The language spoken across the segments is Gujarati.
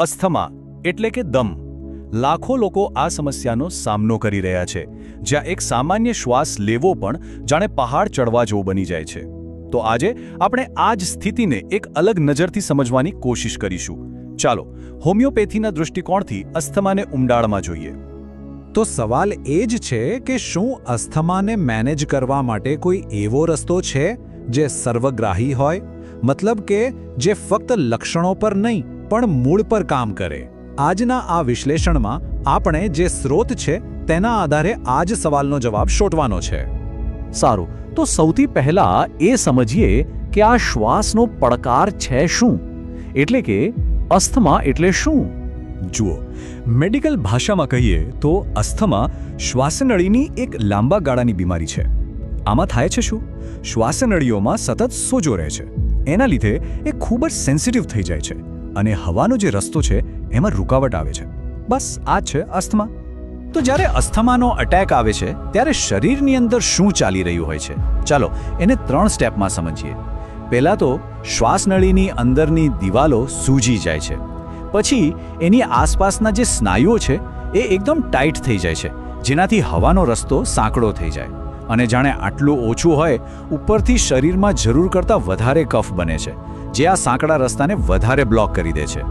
અસ્થમા, એટલે કે દમ. લાખો લોકો આ સમસ્યાનો સામનો કરી રહ્યા છે. જ્યાં એક સામાન્ય શ્વાસ લેવો પણ જાણે પહાડ ચડવા જેવો બની જાય છે. તો આજે આપણે આ જ સ્થિતિને એક અલગ નજરથી સમજવાની કોશિશ કરીશું. ચાલો, હોમિયોપેથીના દૃષ્ટિકોણથી અસ્થમાને ઊંડાણમાં જોઈએ. તો સવાલ એ જ છે કે શું અસ્થમાને મેનેજ કરવા માટે કોઈ એવો રસ્તો છે, જે સર્વગ્રાહી હોય? મતલબ કે જે ફક્ત લક્ષણો પર નહીં પણ મૂળ પર કામ કરે. આજના આ વિશ્લેષણમાં આપણે જે સ્રોત છે તેના આધારે આ જ સવાલનો જવાબ શોધવાનો છે. સારું, તો સૌથી પહેલા એ સમજીએ કે આ શ્વાસનો પડકાર છે શું? એટલે કે અસ્થમા એટલે શું? જુઓ, મેડિકલ ભાષામાં કહીએ તો અસ્થમા શ્વાસનળીની એક લાંબા ગાળાની બીમારી છે. આમાં થાય છે શું? શ્વાસનળીઓમાં સતત સોજો રહે છે. એના લીધે એ ખૂબ જ સેન્સિટિવ થઈ જાય છે. અને હવાનો જે રસ્તો છે, એમાં રૂકાવટ આવે છે. બસ, આ છે અસ્થમા. તો જ્યારે અસ્થમાનો અટેક આવે છે, ત્યારે શરીરની અંદર શું ચાલી રહ્યું હોય છે? ચાલો, એને ત્રણ સ્ટેપમાં સમજીએ. પહેલાં તો શ્વાસનળીની અંદરની દિવાલો સૂજી જાય છે. પછી, એની આસપાસના જે સ્નાયુઓ છે, એ એકદમ ટાઈટ થઈ જાય છે, જેનાથી હવાનો રસ્તો સાંકડો થઈ જાય. અને જાણે આટલું ઓછું હોય, ઉપરથી શરીરમાં જરૂર કરતાં વધારે કફ બને છે, જે આ સાંકડા રસ્તાને વધારે બ્લોક કરી દે છે.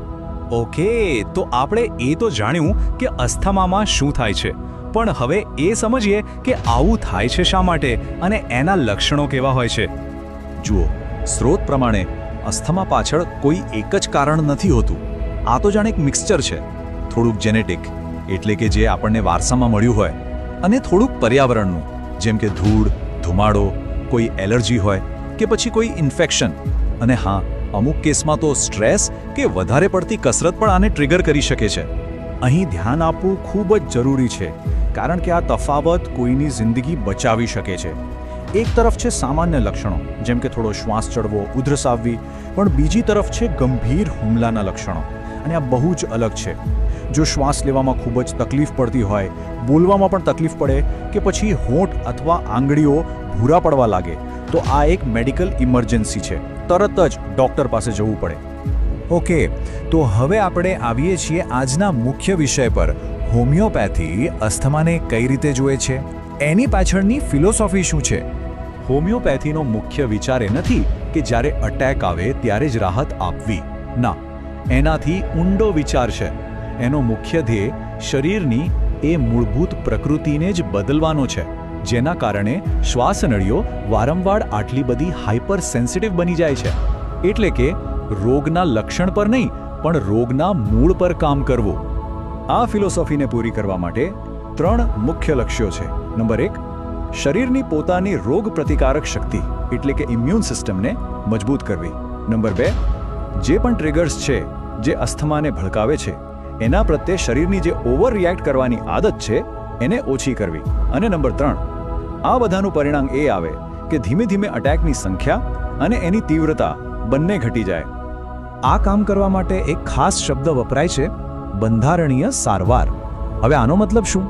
ઓકે, તો આપણે એ તો જાણ્યું કે અસ્થમામાં શું થાય છે, પણ હવે એ સમજીએ કે આવું થાય છે શા માટે અને એના લક્ષણો કેવા હોય છે. જુઓ, સ્રોત પ્રમાણે અસ્થમા પાછળ કોઈ એક જ કારણ નથી હોતું. આ તો જાણે એક મિક્સચર છે, થોડુંક જેનેટિક એટલે કે જે આપણને વારસામાં મળ્યું હોય, અને થોડુંક પર્યાવરણનું. જેમ કે ધૂળ, ધુમાડો, કોઈ એલર્જી હોય કે પછી કોઈ ઇન્ફેક્શન. અને હા, અમુક કેસમાં તો સ્ટ્રેસ કે વધારે પડતી કસરત પણ આને ટ્રિગર કરી શકે છે. અહીં ધ્યાન આપવું ખૂબ જ જરૂરી છે, કારણ કે આ તફાવત કોઈની જિંદગી બચાવી શકે છે. એક તરફ છે સામાન્ય લક્ષણો, જેમ કે થોડો શ્વાસ ચડવો, ઉધરસ આવવી, પણ બીજી તરફ છે ગંભીર હુમલાના લક્ષણો. અને આ બહુ જ અલગ છે. જો શ્વાસ લેવામાં ખૂબ જ તકલીફ પડતી હોય, બોલવામાં પણ તકલીફ પડે કે પછી હોઠ અથવા આંગળીઓ ભૂરા પડવા લાગે, તો આ એક મેડિકલ ઇમરજન્સી છે. તરત જ ડૉક્ટર પાસે જવું પડે. ઓકે તો હવે આપણે આવીએ છીએ આજના મુખ્ય વિષય પર. હોમિયોપેથી અસ્થમાને કઈ રીતે જુએ છે? એની પાછળની ફિલોસોફી શું છે? હોમિયોપેથીનો મુખ્ય વિચાર એ નથી કે જ્યારે અટેક આવે ત્યારે જ રાહત આપવી. ના, એનાથી ઊંડો વિચાર છે. એનો મુખ્ય ધ્યેય શરીરની એ મૂળભૂત પ્રકૃતિને જ બદલવાનો છે, જેના કારણે શ્વાસનળીઓ વારંવાર આટલી બધી હાઇપર સેન્સિટિવ બની જાય છે. એટલે કે રોગના લક્ષણ પર નહીં, પણ રોગના મૂળ પર કામ કરવું. આ ફિલોસોફીને પૂરી કરવા માટે ત્રણ મુખ્ય લક્ષ્યો છે. નંબર એક, શરીરની પોતાની રોગ પ્રતિકારક શક્તિ, એટલે કે ઇમ્યુન સિસ્ટમને મજબૂત કરવી. નંબર બે, જે પણ ટ્રિગર્સ છે, જે અસ્થમાને ભડકાવે છે એના પ્રત્યે શરીરની જે ઓવર રિએક્ટ કરવાની આદત છે, એને ઓછી કરવી. અને નંબર ત્રણ, આ બધાનું પરિણામ એ આવે કે ધીમે ધીમે અટેકની સંખ્યા અને એની તીવ્રતા બંને ઘટી જાય. આ કામ કરવા માટે એક ખાસ શબ્દ વપરાય છે, બંધારણીય સારવાર. હવે આનો મતલબ શું?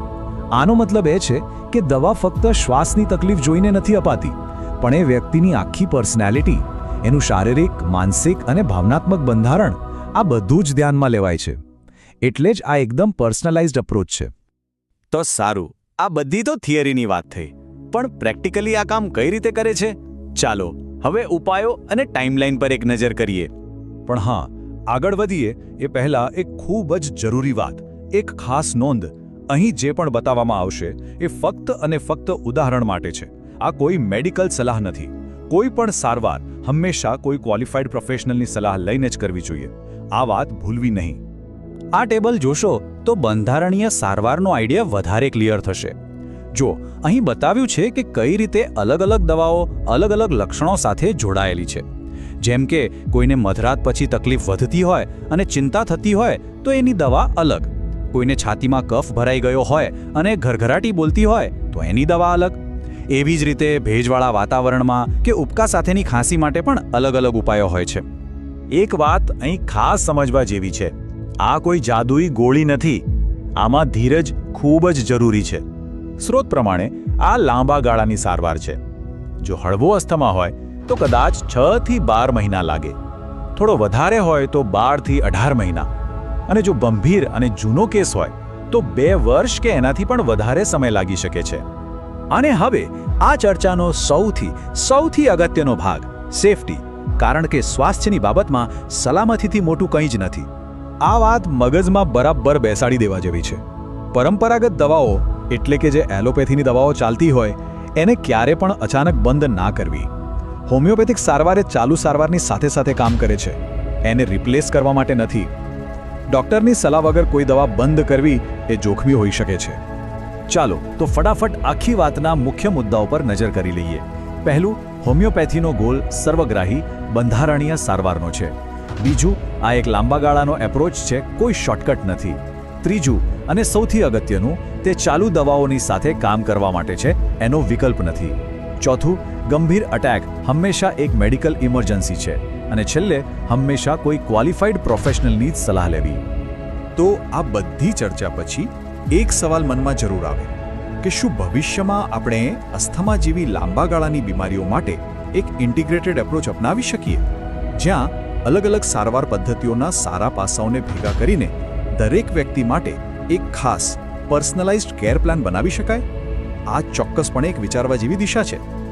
આનો મતલબ એ છે કે દવા ફક્ત શ્વાસની તકલીફ જોઈને નથી અપાતી, પણ એ વ્યક્તિની આખી પર્સનાલિટી એનું શારીરિક, માનસિક અને ભાવનાત્મક બંધારણ આ બધું જ ધ્યાનમાં લેવાય છે. એટલે જ આ એકદમ પર્સનલાઇઝ્ડ અપ્રોચ છે. તો સારું આ બધી તો થિયરીની વાત થઈ પણ પ્રેક્ટિકલી આ કામ કઈ રીતે કરે છે? ચાલો હવે ઉપાયો અને ટાઈમલાઈન પર એક નજર કરીએ. પણ હા આગળ વધીએ એ પહેલા એક ખૂબ જ જરૂરી વાત એક ખાસ નોંધ અહીં જે પણ બતાવવામાં આવશે એ ફક્ત અને ફક્ત ઉદાહરણ માટે છે. આ કોઈ મેડિકલ સલાહ નથી. કોઈ પણ સારવાર હંમેશા કોઈ ક્વોલિફાઈડ પ્રોફેશનલની સલાહ લઈને જ કરવી જોઈએ. આ વાત ભૂલવી નહીં. આ ટેબલ જોશો તો બંધારણીય સારવારનો આઈડિયા વધારે ક્લિયર થશે. જો, અહીં બતાવ્યું છે કે કઈ રીતે અલગ અલગ દવાઓ, અલગ અલગ લક્ષણો સાથે જોડાયેલી છે. જેમ કે, કોઈને મધરાત પછી તકલીફ વધતી હોય અને ચિંતા થતી હોય તો એની દવા અલગ. કોઈને છાતીમાં કફ ભરાઈ ગયો હોય અને ઘરઘરાટી બોલતી હોય તો એની દવા અલગ. એવી જ રીતે ભેજવાળા વાતાવરણમાં કે ઉપકા સાથેની ખાંસી માટે પણ અલગ અલગ ઉપાયો હોય છે. એક વાત અહીં ખાસ સમજવા જેવી છે. આ કોઈ જાદુઈ ગોળી નથી. આમાં ધીરજ ખૂબ જ જરૂરી છે. સ્રોત પ્રમાણે આ લાંબા ગાળાની સારવાર છે. જો હળવો અસ્થમા હોય, તો કદાચ છ થી બાર મહિના લાગે. થોડો વધારે હોય તો બારથી અઢાર મહિના. અને જો ગંભીર અને જૂનો કેસ હોય, તો બે વર્ષ કે એનાથી પણ વધારે સમય લાગી શકે છે. અને હવે, આ ચર્ચાનો સૌથી સૌથી અગત્યનો ભાગ, સેફટી. કારણ કે સ્વાસ્થ્યની બાબતમાં સલામતીથી મોટું કંઈ જ નથી. આ વાત મગજમાં બરાબર બેસાડી દેવા જેવી છે. પરંપરાગત દવાઓ, એટલે કે જે એલોપેથીની દવાઓ ચાલતી હોય, એને ક્યારે પણ અચાનક બંધ ના કરવી. હોમિયોપેથિક સારવાર એ ચાલુ સારવારની સાથે સાથે કામ કરે છે. એને રિપ્લેસ કરવા માટે નથી. ડૉક્ટરની સલાહ વગર કોઈ દવા બંધ કરવી એ જોખમી હોઈ શકે છે. ચાલો, તો ફટાફટ આખી વાતના મુખ્ય મુદ્દાઓ પર નજર કરી લઈએ. પહેલું, હોમિયોપેથીનો ગોલ સર્વગ્રાહી બંધારણીય સારવારનો છે. બીજું, આ એક લાંબા ગાળાનો એપ્રોચ છે, કોઈ શોર્ટકટ નથી. ત્રીજું, અને સૌથી અગત્યનું, તે ચાલુ દવાઓની સાથે કામ કરવા માટે છે, એનો વિકલ્પ નથી. ચોથું, ગંભીર અટેક હંમેશા એક મેડિકલ ઇમરજન્સી છે, અને છેલ્લે, હંમેશા કોઈ ક્વોલિફાઈડ પ્રોફેશનલની જ સલાહ લેવી. તો આ બધી ચર્ચા પછી, એક સવાલ મનમાં જરૂર આવે, કે શું ભવિષ્યમાં આપણે અસ્થમા જેવી લાંબા ગાળાની બીમારીઓ માટે એક ઇન્ટિગ્રેટેડ એપ્રોચ અપનાવી શકીએ? જ્યાં અલગ અલગ સારવાર પદ્ધતિઓના સારા પાસાઓને ભેગા કરીને દરેક વ્યક્તિ માટે એક ખાસ પર્સનલાઇઝ્ડ કેર પ્લાન બનાવી શકાય? આ ચોક્કસપણે એક વિચારવા જેવી દિશા છે.